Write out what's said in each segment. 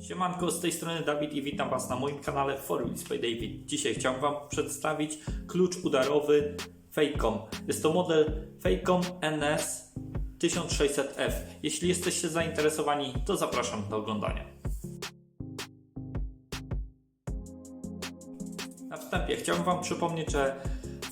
Siemanko, z tej strony Dawid i witam Was na moim kanale For Wheels by David. Dzisiaj chciałem Wam przedstawić klucz udarowy Facom. Jest to model Facom NS 1600F. Jeśli jesteście zainteresowani, to zapraszam do oglądania. Na wstępie chciałbym Wam przypomnieć, że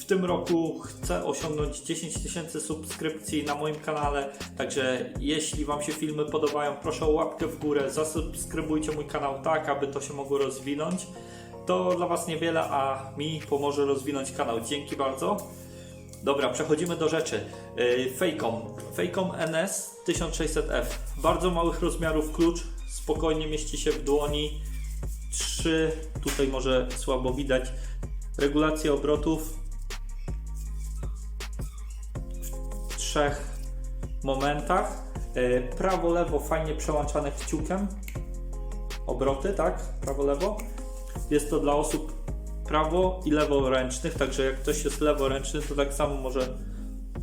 tym roku chcę osiągnąć 10 tysięcy subskrypcji na moim kanale, także jeśli Wam się filmy podobają, proszę o łapkę w górę, zasubskrybujcie mój kanał tak, aby to się mogło rozwinąć. To dla Was niewiele, a mi pomoże rozwinąć kanał. Dzięki bardzo. Dobra, przechodzimy do rzeczy. Yy, Facom. Facom NS 1600F. Bardzo małych rozmiarów klucz, spokojnie mieści się w dłoni. Trzy, tutaj może słabo widać, regulacja obrotów trzech momentach. Yy, Prawo-lewo fajnie przełączane kciukiem. Obroty, tak? Prawo-lewo. Jest to dla osób prawo i leworęcznych, także jak ktoś jest leworęczny, to tak samo może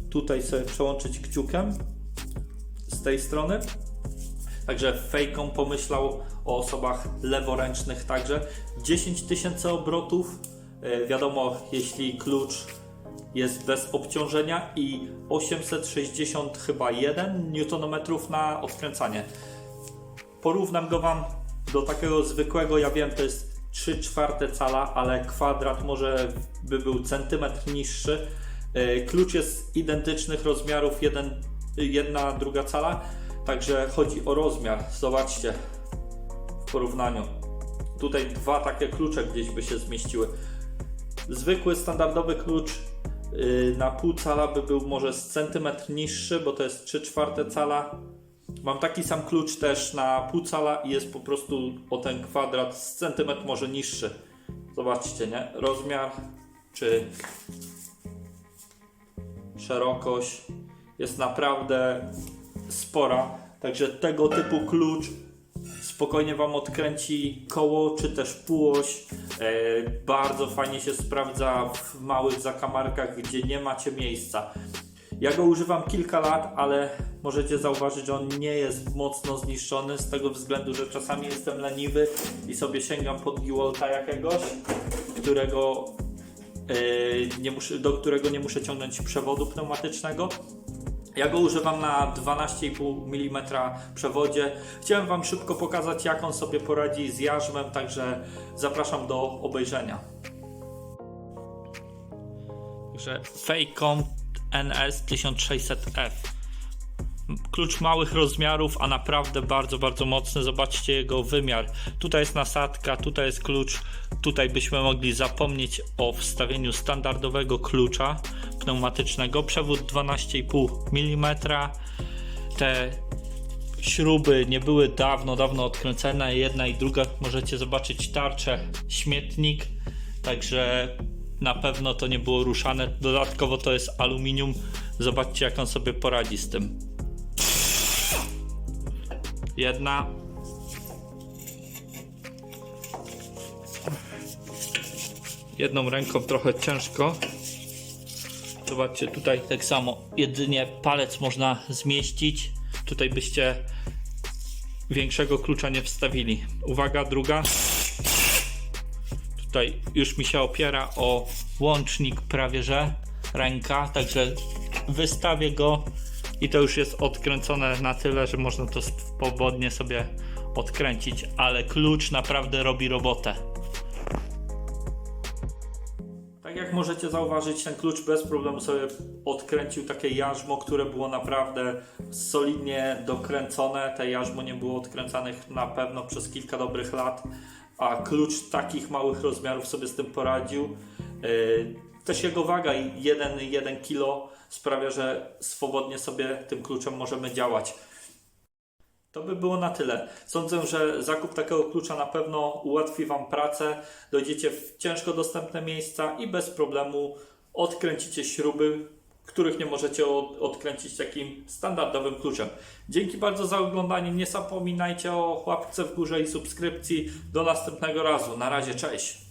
tutaj sobie przełączyć kciukiem z tej strony. Także Fejką pomyślał o osobach leworęcznych także. 10 tysięcy obrotów. E, Wiadomo, jeśli klucz jest bez obciążenia i 860 chyba 1 Nm na odkręcanie. Porównam go Wam do takiego zwykłego, ja wiem, to jest 3 czwarte cala, ale kwadrat może by był centymetr niższy. E, Klucz jest identycznych rozmiarów, jeden, jedna, druga cala, także chodzi o rozmiar. Zobaczcie w porównaniu. Tutaj dwa takie klucze gdzieś by się zmieściły. Zwykły, standardowy klucz na pół cala by był może z centymetr niższy, bo to jest 3 czwarte cala. Mam taki sam klucz też na pół cala i jest po prostu o ten kwadrat z centymetr może niższy. Zobaczcie, nie? Rozmiar czy szerokość jest naprawdę spora. Także tego typu klucz spokojnie Wam odkręci koło czy też półoś. E, bardzo fajnie się sprawdza w małych zakamarkach, gdzie nie macie miejsca. Ja go używam kilka lat, ale możecie zauważyć, że on nie jest mocno zniszczony z tego względu, że czasami jestem leniwy i sobie sięgam pod Giwolta jakiegoś, którego Yy, nie muszę, do którego nie muszę ciągnąć przewodu pneumatycznego. Ja go używam na 12,5 mm przewodzie. Chciałem Wam szybko pokazać, jak on sobie poradzi z jarzmem, także zapraszam do obejrzenia. Także Facom NS 1600F. Klucz małych rozmiarów, a naprawdę bardzo, bardzo mocny. Zobaczcie jego wymiar. Tutaj jest nasadka, tutaj jest klucz. Tutaj byśmy mogli zapomnieć o wstawieniu standardowego klucza pneumatycznego. Przewód 12,5 mm. Te śruby nie były dawno, dawno odkręcone. Jedna i druga możecie zobaczyć tarczę, śmietnik. Także na pewno to nie było ruszane. Dodatkowo to jest aluminium. Zobaczcie, jak on sobie poradzi z tym. Jedna. Jedną ręką trochę ciężko. Zobaczcie, tutaj tak samo jedynie palec można zmieścić. Tutaj byście większego klucza nie wstawili. Uwaga, druga. Tutaj już mi się opiera o łącznik prawie że ręka, także wystawię go i to już jest odkręcone na tyle, że można to swobodnie sobie odkręcić, ale klucz naprawdę robi robotę. Tak jak możecie zauważyć, ten klucz bez problemu sobie odkręcił takie jarzmo, które było naprawdę solidnie dokręcone. Te jarzmo nie było odkręcanych na pewno przez kilka dobrych lat, a klucz takich małych rozmiarów sobie z tym poradził. Yy, Też jego waga 1,1 kg sprawia, że swobodnie sobie tym kluczem możemy działać. To by było na tyle. Sądzę, że zakup takiego klucza na pewno ułatwi Wam pracę. Dojdziecie w ciężko dostępne miejsca i bez problemu odkręcicie śruby, których nie możecie od- odkręcić takim standardowym kluczem. Dzięki bardzo za oglądanie. Nie zapominajcie o łapce w górze i subskrypcji. Do następnego razu. Na razie, cześć.